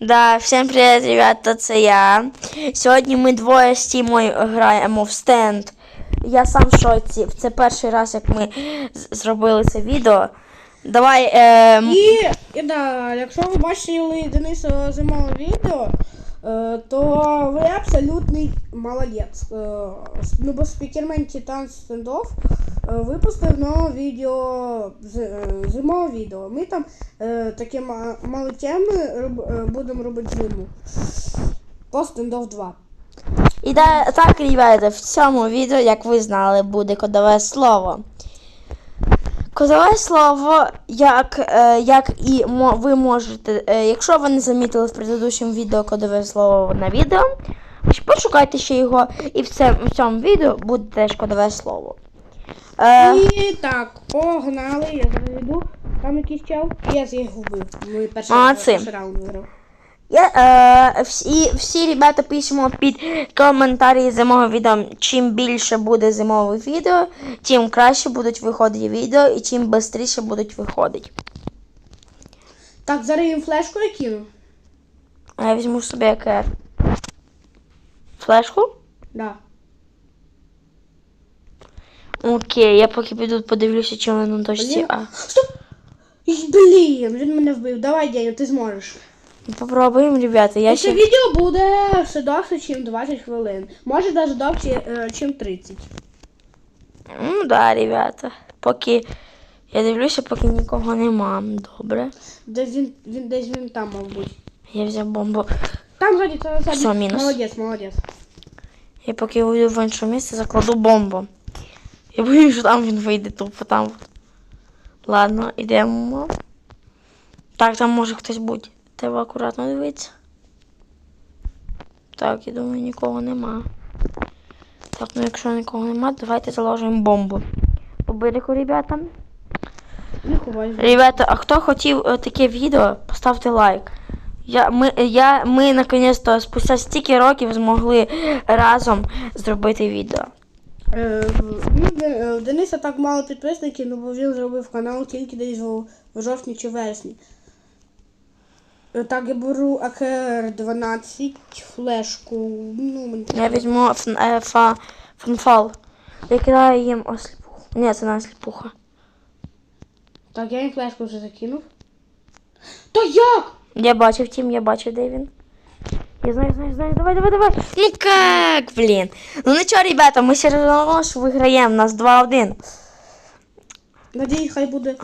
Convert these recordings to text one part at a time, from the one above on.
Да, всім привіт, ребята, це я. Сьогодні ми двоє з Тімою граємо в стенд. Я сам в шоці. Це перший раз, як ми зробили це відео. Давай. Е... І, і да, якщо ви бачили Дениса зимове відео, то ви абсолютний молодець. Е, ну, бо спікермен Титан стендов е, випустив нове відео, е, зимове відео. Ми там е, такі ма- мали теми е, будемо робити зиму. По стендов 2. І так, ребята, в цьому відео, як ви знали, буде кодове слово. Кодове слово, як, е, як і мо, ви можете, е, якщо ви не замітили в предыдущому відео кодове слово на відео, пошукайте ще його, і в, це, в цьому відео буде теж кодове слово. Е, І так, погнали, я зараз йду. Там якийсь чел. Я з їх вбив. Ми перший, Молодці. перший раунд виграв. Я, е, всі, всі ребята пишемо під коментарі зимового відео. Чим більше буде зимових відео, тим краще будуть виходити відео і чим швидше будуть виходити. Так, зараз їм флешку я кину. А я візьму собі ЕКР. Флешку? Да. Окей, я поки піду подивлюся, чи вони на. Блін. А. Стоп! Блін, він мене вбив. Давай, Дяню, ти зможеш. Попробуємо, ребята. Я Це ще... відео буде все довше, ніж 20 хвилин. Може навіть довше, ніж 30. Ну да, ребята. Поки я дивлюся, поки нікого нема. Добре. Десь він, він десь він там, мав бути. Я взяв бомбу. Там ззаді, це. Все, мінус. Молодець, молодець. Я поки вийду в інше місце, закладу бомбу. Я боюсь, що там він вийде тупо там. Ладно, йдемо. Так, там може хтось бути. Треба акуратно дивитися. Так, я думаю, нікого нема. Так, ну якщо нікого нема, давайте заложимо бомбу. По берегу, ребята. Ребята, а хто хотів е, таке відео, поставте лайк. Я, ми, я, ми наконець-то спустя стільки років змогли разом зробити відео. Е, ну, е, Дениса так мало підписників, ну бо він зробив канал тільки десь в жовтні чи вересні. Е, Так, я беру АКР 12, флешку. Ну, Я візьму е, фа, фанфал. Я кидаю їм осліпуху. Ні, це не осліпуха. Так, я їм флешку вже закинув. То як? Я бачив тім, я бачив, де він. Я знаю, знаю, знаю, давай, давай, давай. Ну как, блін. Ну нічого, ребята, ми все ж виграємо, нас 2-1. Надіюсь, хай буде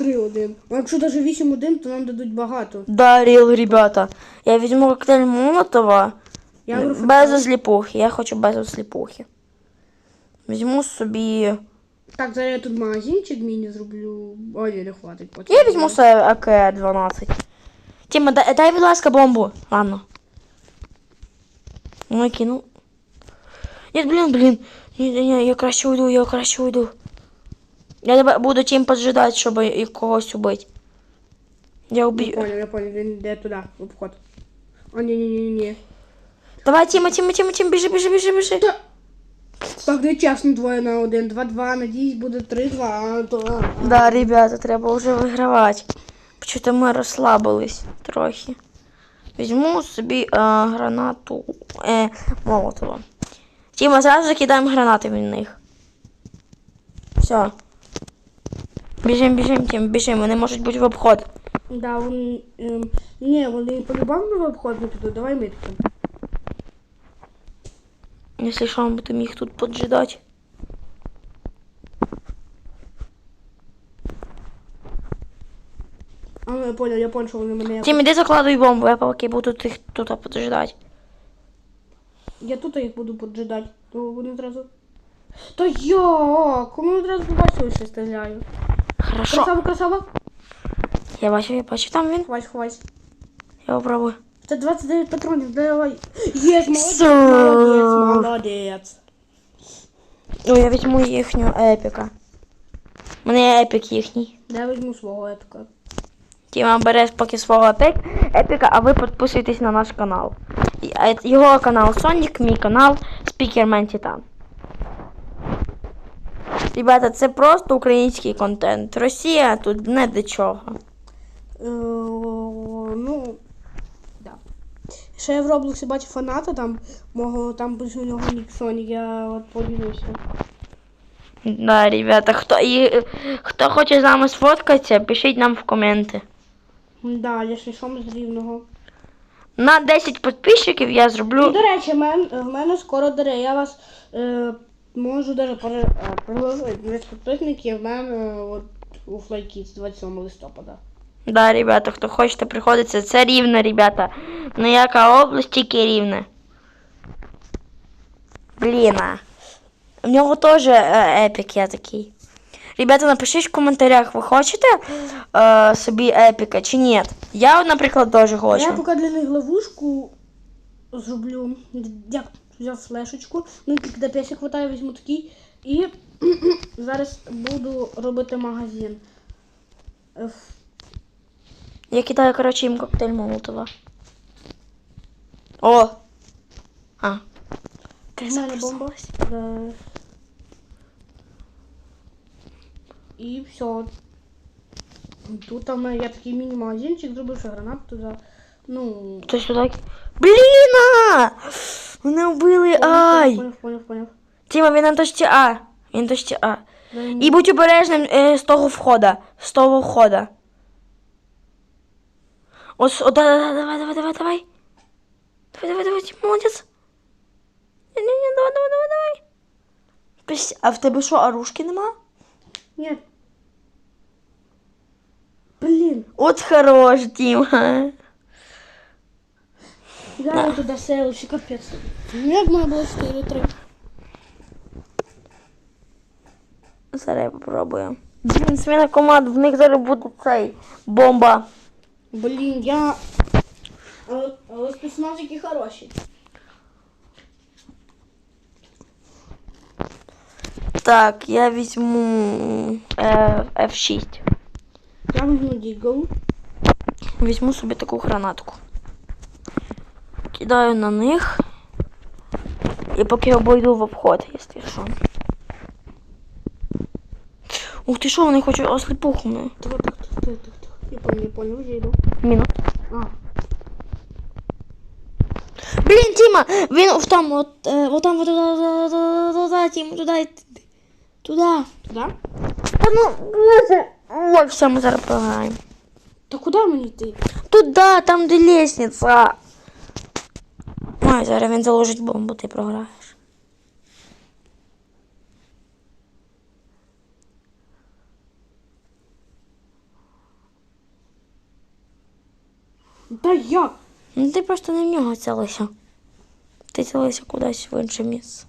3-1. А якщо навіть 8-1, то нам дадуть багато. Да, ріл, ребята. Я візьму коктейль Молотова. Я беру Без осліпухи. Я хочу без осліпухи. Візьму собі. Так, зараз я тут магазинчик міні зроблю. Ой, не хватить. Потім. Я візьму собі АК-12. Тіма, дай, дай, будь ласка, бомбу. Ладно. Ну, я. Ні, блін, блін. Ні, ні, ні, я краще уйду, я краще уйду. Я буду тім поджидати, щоб когось убити. Я убью. Я понял, я понял, він йде туди, в обход. О, ні, ні, ні, ні. Давай, Тіма, Тіма, Тіма, Тіма, біжи, біжи, біжи, біжи. Так, не чесно, двоє на один. 2-2, надіюсь, буде 3-2, а то... а. Да, ребята, треба вже вигравати. Почути ми розслабились трохи. Візьму собі е, гранату е, Молотова. Тіма, зразу закидаємо гранати в них. Все. Біжим, біжим, Тім, біжим, вони можуть бути в обход. Да, вони... Ем, ні, вони по-любому в обход не підуть, давай ми таки. Якщо що, ми будемо їх тут поджидати. А, ну, я понял, я понял, що вони мене... Тім, іди закладуй бомбу, я поки буду їх тут поджидати. Я тут їх буду поджидати, то вони одразу... Та як? Кому одразу побачили, що стріляю? Хорошо. Красава, красава. Я бачу, я бачу, там він. Хвась, хвась. Я попробую. Це 29 патронів, давай. Є, молодець, молодець, молодець. Ой, я візьму їхню епіка. У мене епік їхній. Я візьму свого етика. Тіма бере поки свого епік, епіка, а ви підписуйтесь на наш канал. Його канал Сонік, мій канал Спікермен Титан. Ребята, це просто український контент. Росія тут не до чого. Е, ну, да. Ще я в Роблоксі бачив фаната, там мого, там пише у нього нік я от подивився. Да, ребята, хто, і, хто хоче з нами сфоткатися, пишіть нам в коменти. Да, я ще що з рівного. На 10 підписчиків я зроблю. до речі, мен, в мене скоро дере. Я вас е, можу даже е, підписників в мене е, от, у Flykids 27 листопада. Да, ребята, хто хочете приходиться, це рівне, ребята. Ніяка область, тільки рівне. Блін. а. В нього теж е, епік я такий. Ребята, напишіть в коментарях, ви хочете е, собі епіка чи ні? Я, наприклад, теж Я хочу. поки для них ловушку зроблю. Я взяв флешечку. Ну, тільки до п'ясі хватає, візьму такий. І зараз буду робити магазин. Я кидаю, коротше, їм коктейль Молотова. О! А. Мене бомба. Да. І все. Тут там я такий міні-магазинчик зробив, що гранат туди. Ну. Хтось сюди. Блін! Мене вбили! Ай! Поняв, поняв, поняв. Тіма, він на точці А. Він на точці А. І будь обережним е, з того входа. З того входа. Ось, о, да, да, да, давай, давай, давай, давай. Давай, давай, давай, Тіма, молодець. Ні, ні, ні, давай, давай, давай, давай. Пись- А в тебе що, оружки нема? Ні. Блін, От хорош, Тіма. Я туди селився, капець. Ну як мене було 4-3? Зараз я попробую. Блін, зміна команд, в них зараз буде цей бомба. Блін, я. Але, але спецназики хороші. Так, я візьму е, F6. Я візьму Дігл. Візьму собі таку гранатку. Кидаю на них. І поки обойду в обход, якщо що. Ух ти що, вони хочуть осліпуху мене. Так, так, так, так, так, так. Я понял, я понял, вже йду. Мінус. А, Блін, Тіма, він в тому, от, е, от там, от, туди, туди, туди, Тіма, туди, туди. туди? Та ну, боже. Ой, все, ми зараз програємо. Та куди мені йти? Туда, там де лестниця. Ой, зараз він заложить бомбу, ти програєш. Та як? Ну ти просто не в нього цілився. Ти цілився кудись в інше місце.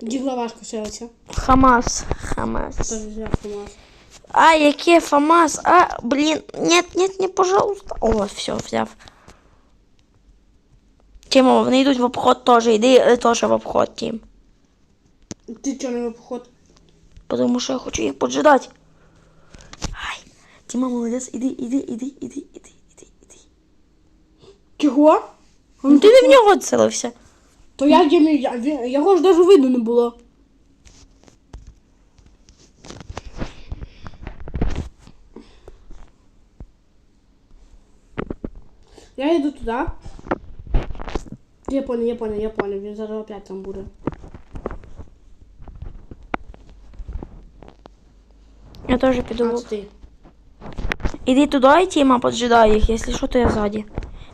Дігла важко селиться. Хамас. Хамас. Теж. А, яке Фамас? А, блін, нет, нет, не, пожалуйста. О, все, взяв. Тімо, вони йдуть в обход теж. Йди е, теж в обход, Тім. Ти чого не в обход? Потому що я хочу їх поджидати. Ай, Тіма, молодець, іди, іди, іди, іди, іди, іди, іди. Чого? Ну ти не в нього цілився. То я міг? Я- він- Його ж навіть видно не було. Я йду туди. Я понял, я понял, я понял. Він зараз опять там буде. Я теж А, піду. це ти. Іди туди, і Тіма, поджидай їх, якщо що, то я ззаді.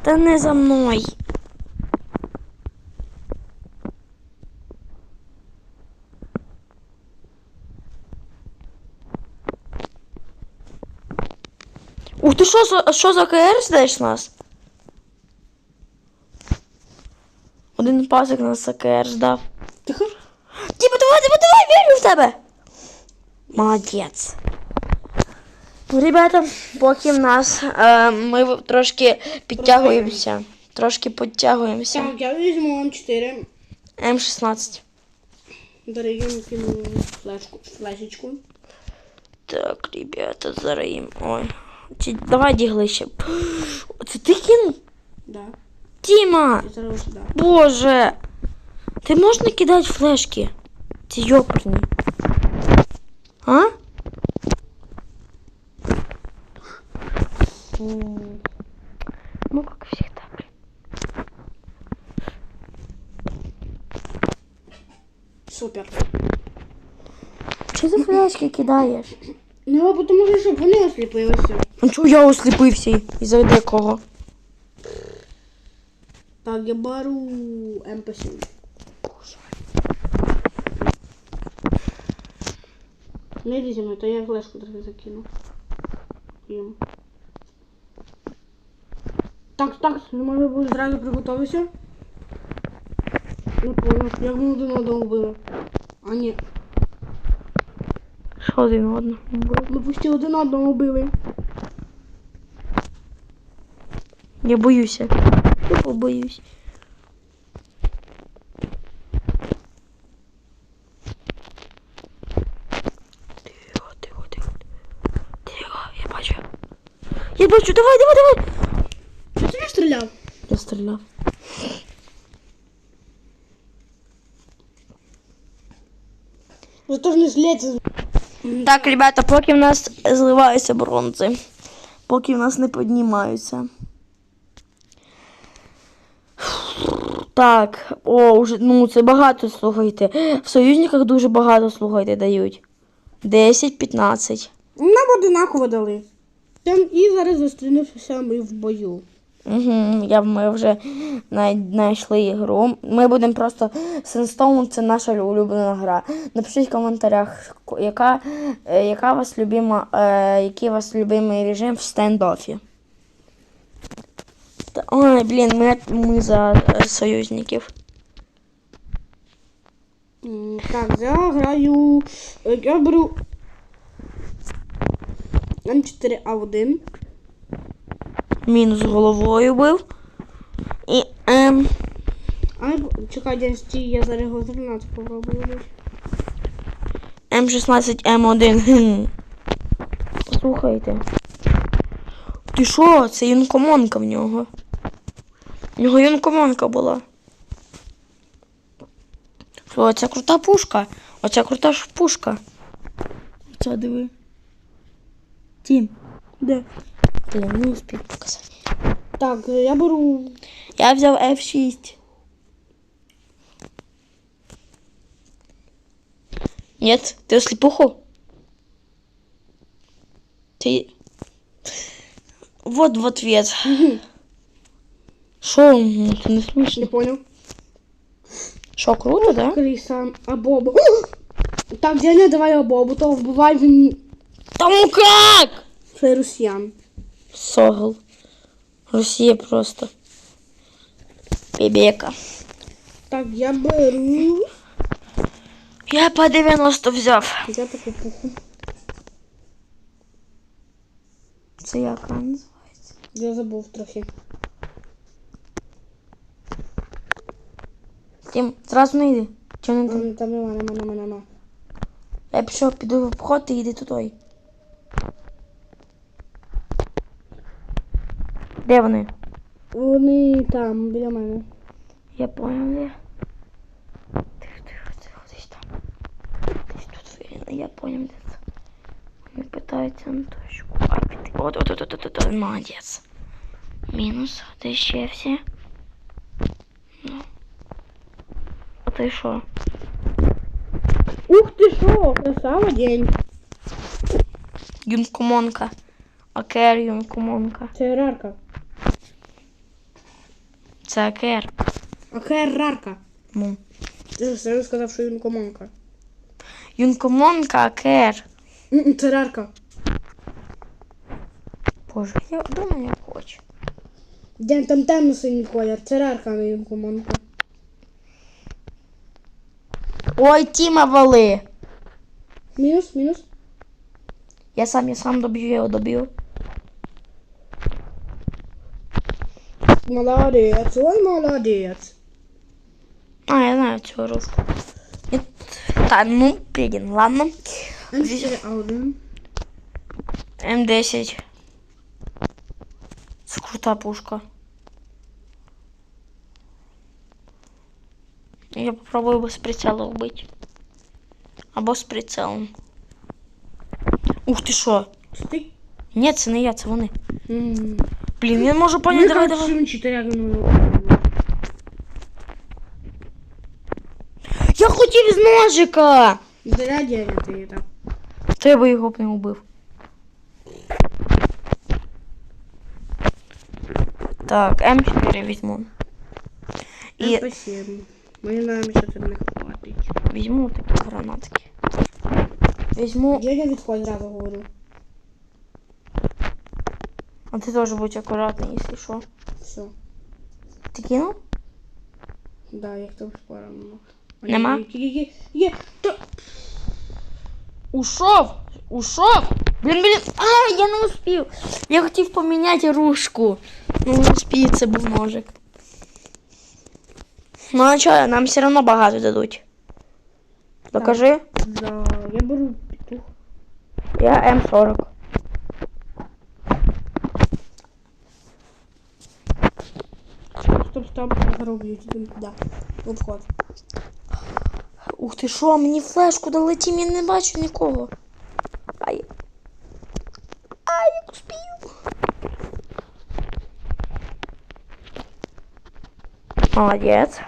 Та не за мною. Ух ти що, за- що за КР ждеш нас? Один пасик нас за КР ждав. Тіма, давай, давай, давай, вірю в тебе. Молодець. Ну, Ребята, поки в нас е, ми трошки підтягуємося. Трошки підтягуємося. Так, я візьму М4. М16. Дарю йому кину флешку, флешечку. Так, ребята, зараз їм. Ой. Чи, давай дігли ще. Це ти кинув? Да. Тіма! Боже! ты можна кидати флешки? Ці йопарні. А? Ну, как всегда, блин. Супер. Че за флешки кидаешь? Ну, а потому что, чтобы они все. Ну, чого я осліпився? І за кого. Так, я беру МП7. Не йди зі мною, то я флешку трохи закину. Їм. Так, так, може бути зразу приготуватися? Не понял, як ми один одного вбили. А ні, Що один одного? ми почти один одного вбили. Я боюся. Тупо боюсь. Тихо, тихо, тихо. Тихо, я бачу. Я бачу, давай, давай, давай. Чи ти не стріляв? Я стріляв. Зато ж не злється. Так, ребята, поки в нас зливаються бронзи, поки в нас не піднімаються. Так, о, уже, ну це багато слухайте. В союзниках дуже багато слухайте дають. 10-15. Нам одинаково дали. Там і зараз зустрінемося ми в бою. Угу, я, ми вже знайшли ігру. Ми будемо просто Сенстоун це наша улюблена гра. Напишіть в коментарях, яка, е, яка вас любима, е, який у вас любимий режим в стендофі. Ой, блін, ми, ми за е, союзників. Так, я граю. е, Я беру М4А1. Мінус головою бив. І ем, Ай, чекай, день стій, я зараз його з гранати попробую. М16, М1. Гм. Послухайте. Ти що? Це юнкомонка в нього. В нього юнкомонка була. Оця крута пушка. Оця крута ж пушка. Оця диви. Тім. Де? Блін, не успів показати. Так, я беру. Я взяв F6. Нет, ты слепуху? Ты... Вот в ответ. Шо, ты не Не понял. Шо, круто, да? Криса, а Бобу. Так, Деня, давай Абобу, то вбивай він Там как? цей росіян. Согл. Росія просто. Бебека. Так, я беру. Я по 90 взяв. Я таку пуху. Це яка називається? Я забув трохи. Тім, зразу не йди. Чого не там? Там, там нема, нема, нема, нема. Я пішов, піду в обход і йди туди. Де вони? Вони там, біля мене. Я понял, де. Тихо, тихо, тихо, десь там. Десь тут виріно, я понял, де це. Вони питаються на точку. А, піти. От, от, от, от, от, от, молодець. Мінус, де ще всі? Ну. Ти що? Ух ти що, красава день. Юнкомонка. Акер Юнкомонка. Це рарка. Це Акер. Рарка. Ну. Ти ж сам сказав, що він комонка. Юнкомонка Акер. Це рарка. Боже, я думаю, я хочу. День там темно синій колір. Це рарка, а не він Ой, Тіма вали. Мінус, мінус. Я сам, я сам доб'ю, я його доб'ю. Молодець, ой, молодець. А, я знаю цю руску. Нет. Та, ну, блін, ладно. М4А1. М10. Це крута пушка. Я попробую без прицела вбити. Або з прицелом. Ух ти що? Це ти? Ні, це не я, це вони. М. Блін, я можу поняти, давай, давай. Я хоч через ножика. Зря Деня ти так. То я би його б не убив. Так, М4 візьму. І... Спасибо. Мені на що це не хватить. візьму такі гранатки. Візьму. Деня відходь зразу говорю. А ти теж будь акуратний, якщо що. Все. Ти кинув? Да, я хто спором. Нема? Є, є, є. Та... Ушов! Ушов! Блін, блін. А, я не успів. Я хотів поміняти ружку. Ну, не успів, це був ножик. Ну а чого, нам все одно багато дадуть. Покажи. Да, я беру петух. Я М40. Стоп, стоп, зароблю тебе. Да. Обход. Ух ти що, мені флешку дали, тім я не бачу нікого. Ай. Ай, я не успів. Молодець.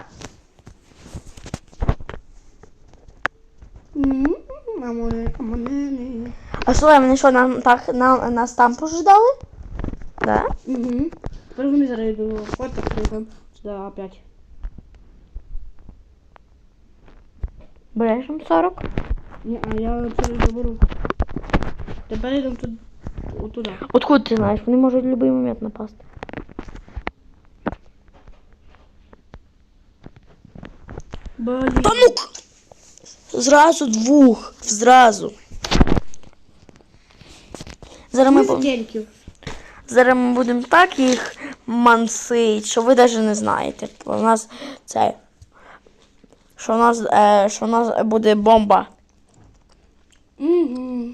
А мене, а мене не. А що, вони що, нам, так, нам, нас там пожидали? Да? Угу. Тепер вони зараз йду. От так прийдемо. Сюди опять. Береш М40? Ні, а я це не заберу. Тепер йдемо тут. Отуда. Откуда ти знаєш? Вони можуть в будь-який момент напасти. Блін. Та ну! Зразу двох. Зразу. Зараз ми, бу- зараз ми будемо так їх мансить, що ви навіть не знаєте. У нас це. Що у нас, е, що у нас буде бомба. Угу.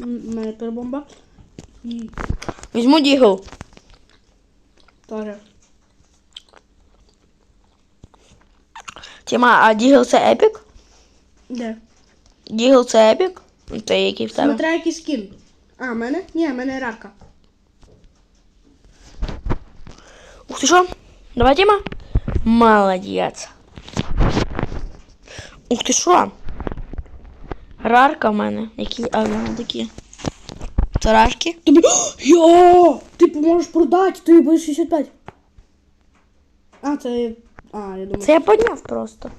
У мене тепер бомба. І Візьму дігл. теж. Тіма, а дігл це епік? Де? Дігл це епік? Це який в тебе? Смотря який скін. А, мене? Ні, мене рака. Ух ти що? Давай, Тіма. Молодець. Ух ти що? Рарка в мене. Які, а в такі. Це рарки? Тобі. Йо! Ти можеш продати, ти будеш 65. А, це. А, я думаю. Це я підняв просто.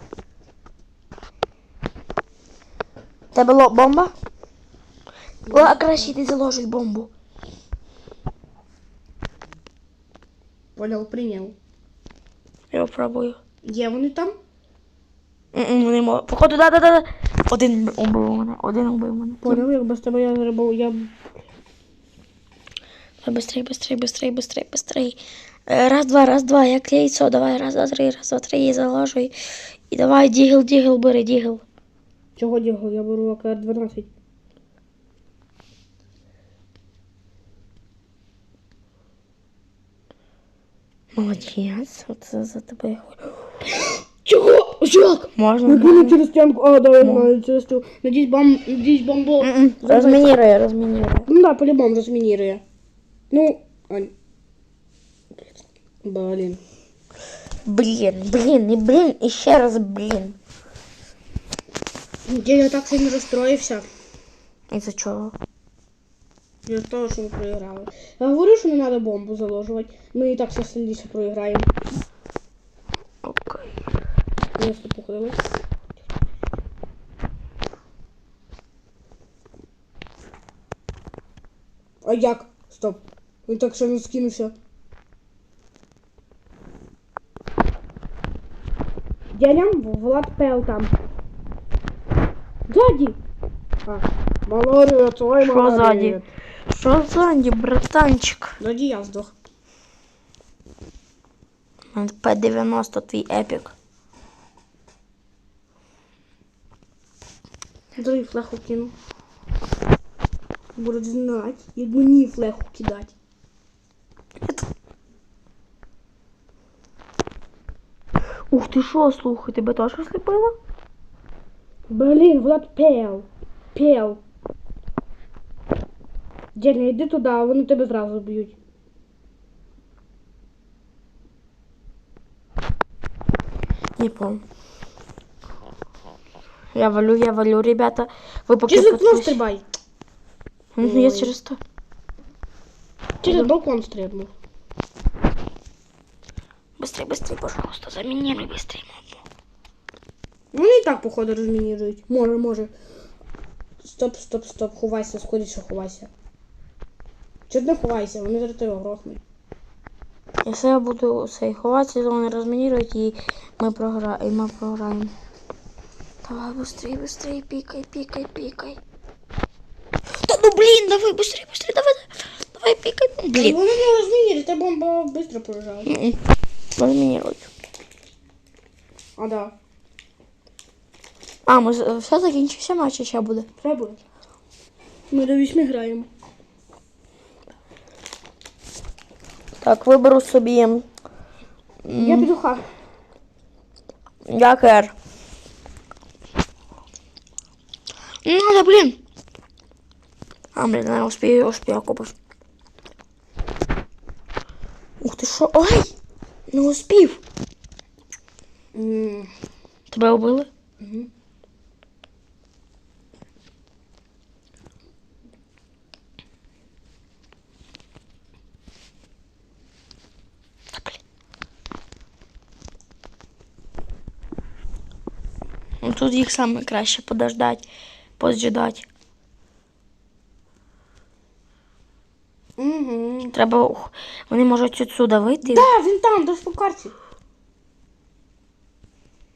Тебе ло- бомба? О, а краще ти заложиш бомбу. Понял, прийняв. Я попробую. Є вони там? М-м, Не можу. Походу, да, да, да. да. Один убив мене, один убив мене. Понял, як без тебе я зробив. Я. Давай быстрей, быстрей, быстрей, быстрей, быстрей. Э, Раз, два, раз, два, як яйцо, давай, раз, два, три, раз, два, три, і заложуй. І давай, дігл, дігл, бери, дігл. Чого дігав? Я беру АК-12. Молодець, оце за тебе. я говорю. Чого? Як? Можна? Ну, можна? через стінку. А, давай, давай, через стінку. Надіюсь, бом... Надіюсь. М-м, Розмінірує, розмінірує. Ну да, по-любому розмінірує. Ну, Ань. Блін. Блін, блін, і блін, і ще раз блін. Я так сильно розстроївся. І за чого? Я того, що ми проіграли. Я говорю, що не треба бомбу заложувати. Ми і так все сильніше проіграємо. Окей. Я походили. А як? Стоп. Він так ще не скинувся. Дядям Влад Пел там. Ззаді! А, молодець, ой, Що ззаді? Що ззаді, братанчик? Ззаді я здох. П-90 твій епік. Другий флеху кину. Будуть знати, як мені флеху кидати. Ух ти що, слухай, тебе теж сліпило? Блін, Влад пел. Пел. Дядя, йди туди, а вони тебе зразу б'ють. Не помню. Я валю, я валю, ребята. Ви поки Через окно підпис- стрибай. Мгм, Я Ой. через то. Через балкон стрибнув. Быстрей, быстрей, пожалуйста, замініруй быстрей. Ну, Вони і так, походу, розмінірують. Може, може. Стоп, стоп, стоп, ховайся, скоріше ховайся. Чого ти не ховайся, вони зараз тебе грохнуть. Якщо я буду цей ховатися, то вони розмінірують і ми програ... і ми програємо. Давай быстрей, быстрей, пікай, пікай, пікай. Та ну блін, давай, быстрей, быстрей, давай, давай, пікай. Ну, Блін. Блін. Вони не розмінірують, та бомба швидко прожала. М-м. Розмінірують. А, да. А, ми все закінчився матч, чи ще буде? Треба. Ми до вісьми граємо. Так, виберу собі Я піду ха. якер. Ну, да, блін. А, блін, не успію, успію купити. Ух ти що? Ой! Не успів. Тебе убили? мгм. Ну тут їх саме краще подождать, поджидать. Мгм. Треба. ух, Вони можуть відсюди вийти. Да, він там, по карті.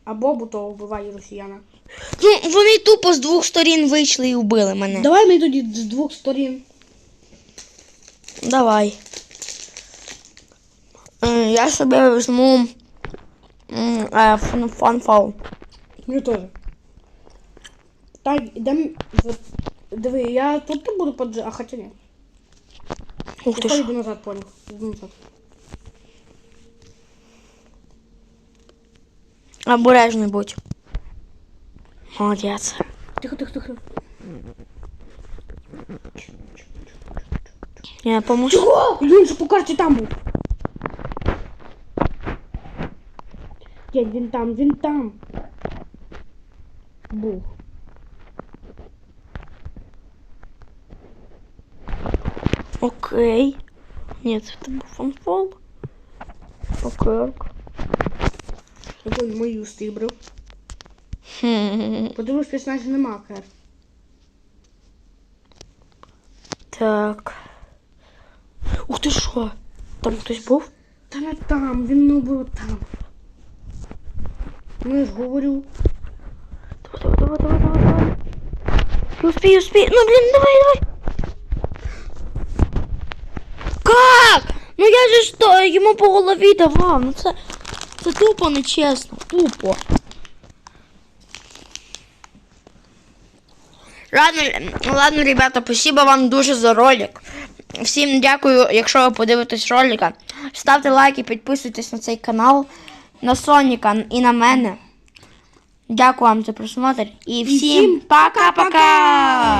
А Бобу то вбиває росіяна. Ну, вони тупо з двох сторін вийшли і вбили мене. Давай ми тоді з двох сторін. Давай. Е, Я собі візьму м, е, фан- фанфал. Мені теж. Так, ідем. в- Диви, я тут не буду поджи. А хоча ні. Ух ти Я ж. йду назад, понял. Йду назад. Обережний будь. Молодець. Тихо, тихо, тихо. Я поможу. Чого? Він же по карті там був. Дядь, він там, він там. Був. Окей. Ні, це був фанфол. Окей. Який мою стибрив. Хм. Подивись, спецназі нема кар. Так. Ух ти що? Там хтось був? Та не там, він не був там. Ну я ж говорю. Давай, давай, давай, давай, успей, успей. Ну, блин, давай, давай. Как? Ну я же что, ему по голові давав. Ну це, це тупо нечесно. Тупо. Ладно, ладно, ребята, спасибо вам дуже за ролик. Всім дякую, якщо ви подивитесь ролика. Ставте лайки, підписуйтесь на цей канал, на Соніка і на мене. Дякую вам за просмотр і всім пока-пока!